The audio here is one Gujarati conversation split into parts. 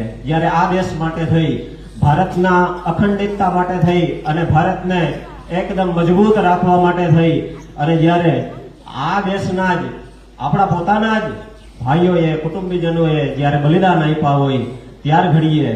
જ્યારે આ દેશ માટે થઈ, ભારતના અખંડિતતા માટે થઈ અને ભારતને એકદમ મજબૂત રાખવા માટે થઈ, અને જ્યારે આ દેશના જ, આપણા પોતાના જ ભાઈઓએ, કુટુંબીજનોએ જ્યારે બલિદાન આપ્યા હોય, ત્યાર ઘડીએ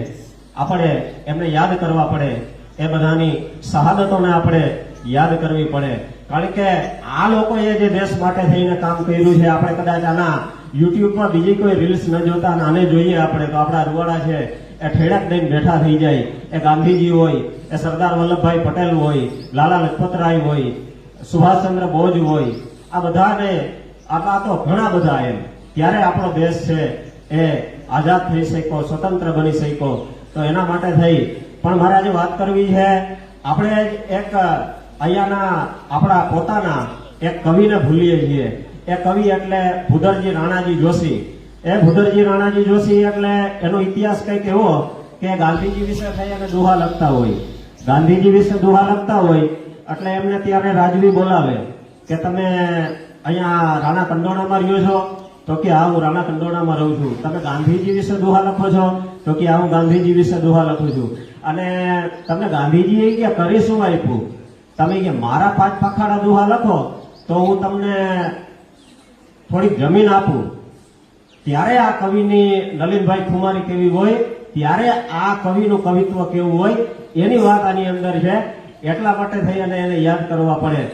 આપણે એમને યાદ કરવા પડે, એ બધાની શહાદતોને આપણે યાદ કરવી પડે. કારણ કે આ લોકોએ જે દેશ માટે થઈને કામ કર્યું છે, આપણે કદાચ આના યુટ્યુબમાં બીજી કોઈ રીલ્સ ન જોતા અને આને જોઈએ આપણે, તો આપણા રૂવાડા છે, એ ઠેડાક દઈને બેઠા થઈ જાય. એ ગાંધીજી હોય, એ સરદાર વલ્લભભાઈ પટેલ હોય, લાલા લજપતરાય હોય, સુભાષચંદ્ર બોઝ હોય, આ બધાને આટલા તો ઘણા બધા એમ. ત્યારે આપણો દેશ છે, એ આઝાદ થઈ શક્યો, સ્વતંત્ર બની શક્યો. તો એના માટે થઈ. પણ મારે આજે વાત કરવી છે, આપણે એક અહીંયાના આપણા પોતાના એક કવિને ભૂલીએ છીએ. એ કવિ એટલે ભૂદરજી રાણાજી જોશી. એ ભૂદરજી રાણાજી જોશી એટલે એનો ઇતિહાસ કંઈક એવો કે ગાંધીજી વિશે થઈ અને દુહા લખતા હોય. ગાંધીજી વિશે દુહા લખતા હોય એટલે એમને ત્યારે રાજવી બોલાવે કે તમે અહીંયા રાણા કંડોણામાં રહ્યો છો? તો કે હા, હું રાણા કંડોણામાં રહું છું. તમે ગાંધીજી વિશે દુહા લખો છો? તો કે હા, હું ગાંધીજી વિશે દુહા લખું છું. અને તમને ગાંધીજીએ કે કરી શું આપ્યું તમે કે મારા પાંચ પખાડા દુહા લખો, તો હું તમને થોડીક જમીન આપું. ત્યારે આ કવિની લલિતભાઈ ખુમારી કેવી હોય, ત્યારે આ કવિનું કવિત્વ કેવું હોય, એની વાત આની અંદર છે. એટલા માટે થઈ અને એને યાદ કરવા પડે.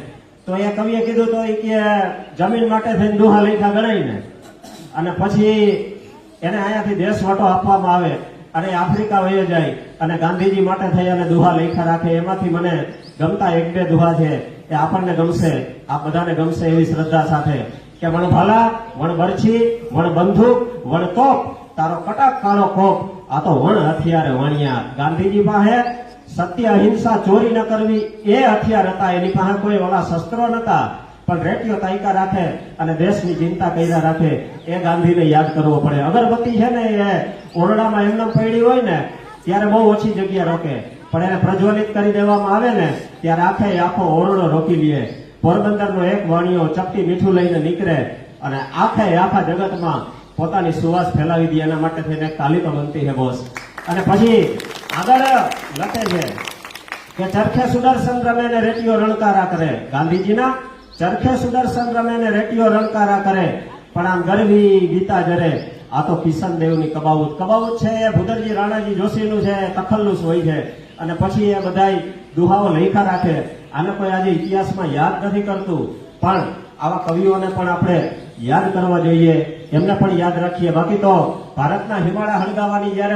તો એ કવિએ કીધું તો એ કે જમીન માટે થઈને દુહા લેખા ગણાય ને. અને પછી એને અહીંયાથી દેશવાટો આપવામાં આવે. અને આફ્રિકા વયો જાય અને ગાંધીજી માટે થઈ અને દુહા લેખા રાખે, એમાંથી મને ગમતા એક બે દુહા છે એ આપણને ગમશે, આ બધાને ગમશે એવી શ્રદ્ધા સાથે કે વણ ભાલા, વણ બરછી વણ બંદૂક, વણ તોપ તારો કટાક કાળો કોપ, આ તો વણ હથિયારે વણિયા. ગાંધીજી પાસે સત્ય, અહિંસા ચોરી ન કરવી, એ હથિયાર હતા, એની પાસે કોઈ ઓલા શસ્ત્રો નતા. પણ રેટિયો તાયકા રાખે અને દેશની ચિંતા કર્યા રાખે. એ ગાંધીને યાદ કરવો પડે. અગરબત્તી છે ને એ ઓરડામાં એમને પડી હોય ને, ત્યારે બહુ ઓછી જગ્યા રોકે. પણ એને પ્રજ્વલિત કરી દેવામાં આવે ને, ત્યારે આખે આખો ઓરડો રોકી લે. પોરબંદરનો એક વાણિયો ચપટી મીઠું લઈને નીકળે અને આખે આખા જગતમાં પોતાની સુવાસ ફેલાવી દે. એના માટે થઈને કાલી તાલીમ બનતી છે બોસ. અને પછી આગળ લખે છે કે ચરખે સુદર્શન રમે ને રેટીઓ રણકારા કરે. ગાંધીજીના ચરખે સુદર્શન રમે ને રેટીઓ રણકારા કરે. પણ આમ ગરવી ગીતા જરે. આ તો કિશન દેવની કબાઉત કબાઉત છે એ ભૂદરજી રાણાજી જોશીનું છે તખલ્લુસ હોય છે. અને પછી એ બધાય દુહાઓ લખ્યા રાખે. આને કોઈ આજે ઇતિહાસમાં યાદ નથી કરતું. પણ આવા કવિઓને પણ આપણે યાદ કરવા જોઈએ. એમને પણ યાદ રાખીએ. બાકી તો ભારતના હિમાળા હળગાવાની જયારે